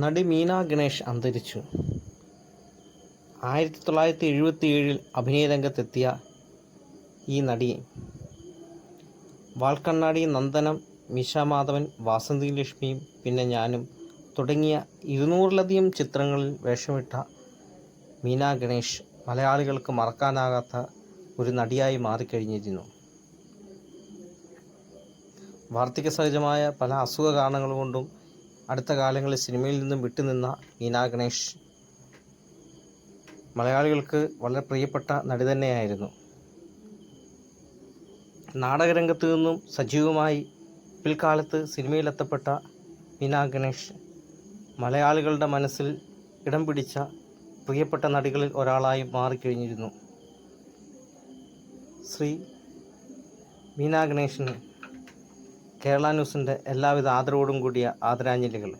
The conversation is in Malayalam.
നടി മീന ഗണേഷ് അന്തരിച്ചു. ആയിരത്തി തൊള്ളായിരത്തി എഴുപത്തി ഏഴിൽ അഭിനയ രംഗത്തെത്തിയ ഈ നടി വാൾക്കണ്ണാടി നന്ദനം മിഷ മാധവൻ വാസന്തി ലക്ഷ്മിയും പിന്നെ ഞാനും തുടങ്ങിയ ഇരുന്നൂറിലധികം ചിത്രങ്ങളിൽ വേഷമിട്ട മീന ഗണേഷ് മലയാളികൾക്ക് മറക്കാനാകാത്ത ഒരു നടിയായി മാറിക്കഴിഞ്ഞിരുന്നു. വാർദ്ധക്യ സഹജമായ പല അസുഖ കാരണങ്ങൾ കൊണ്ടും അടുത്ത കാലങ്ങളിൽ സിനിമയിൽ നിന്നും വിട്ടുനിന്ന മീനാ ഗണേഷ്. മലയാളികൾക്ക് വളരെ പ്രിയപ്പെട്ട നടി തന്നെയായിരുന്നു. നാടകരംഗത്ത് നിന്നും സജീവമായി പിൽക്കാലത്ത് സിനിമയിലെത്തപ്പെട്ട മീനാ ഗണേഷ് മലയാളികളുടെ മനസ്സിൽ ഇടം പിടിച്ച പ്രിയപ്പെട്ട നടികളിൽ ഒരാളായി മാറിക്കഴിഞ്ഞിരുന്നു. ശ്രീ മീനാ ഗണേഷിന് കേരള ന്യൂസിന്റെ എല്ലാവിധ ആദരവോടും കൂടിയ ആദരാഞ്ജലികൾ.